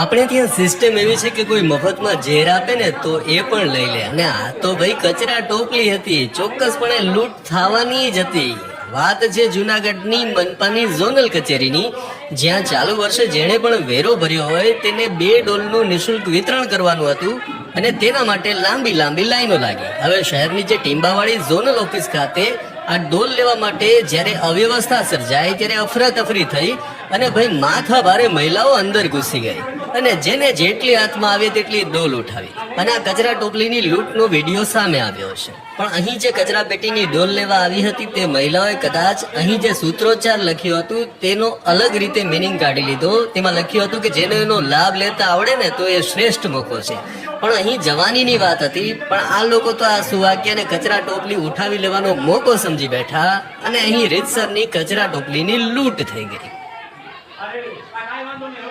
આપણે ત્યાં સિસ્ટમ એવી છે કે કોઈ મફતમાં ઝેર આપે ને તો એ પણ લઈ લે. અને આ તો ભાઈ કચરા ટોપલી હતી. ચોક્કસપણે લૂંટ થવાની જ હતી. વાત છે જુનાગઢની મનપાની ઝોનલ કચેરીની. જ્યાં ચાલુ વર્ષે જેણે પણ વેરો ભર્યો હોય તેને બે ડોલનું નિઃશુલ્ક વિતરણ કરવાનું હતું અને તેના માટે લાંબી લાંબી લાઈનો લાગી. હવે શહેરની જે ટીંબાવાળી ઝોનલ ઓફિસ ખાતે આ ડોલ લેવા માટે જ્યારે અવ્યવસ્થા સર્જાય ત્યારે અફરાતફરી થઈ અને ભાઈ માથા ભારે મહિલાઓ અંદર ઘૂસી ગઈ. અને જેને જેટલી હાથમાં આવે તેટલી ડોલ ઉઠાવી. અને આ કચરા ટોપલીની લૂંટનો વીડિયો સામે આવ્યો છે પણ અહીં જે કચરા પેટીની ડોલ લેવા આવી હતી તે મહિલાઓએ કદાચ અહીં જે સૂત્રોચ્ચાર લખ્યું હતું, તેનો અલગ રીતે મિનિંગ કાઢી લીધો. તેમાં લખ્યું હતું કે જેનો એનો લાભ લેતા આવડે ને તો એ શ્રેષ્ઠ મોકો છે. પણ અહીં જવાનીની વાત હતી, પણ આ લોકો તો આ સુવાક્યને કચરા ટોપલી ઉઠાવી લેવાનો મોકો સમજી બેઠા. અને અહીં રીતસરની કચરા ટોપલીની લૂંટ થઈ ગઈ. અરે કાંઈ વાંધો નહીં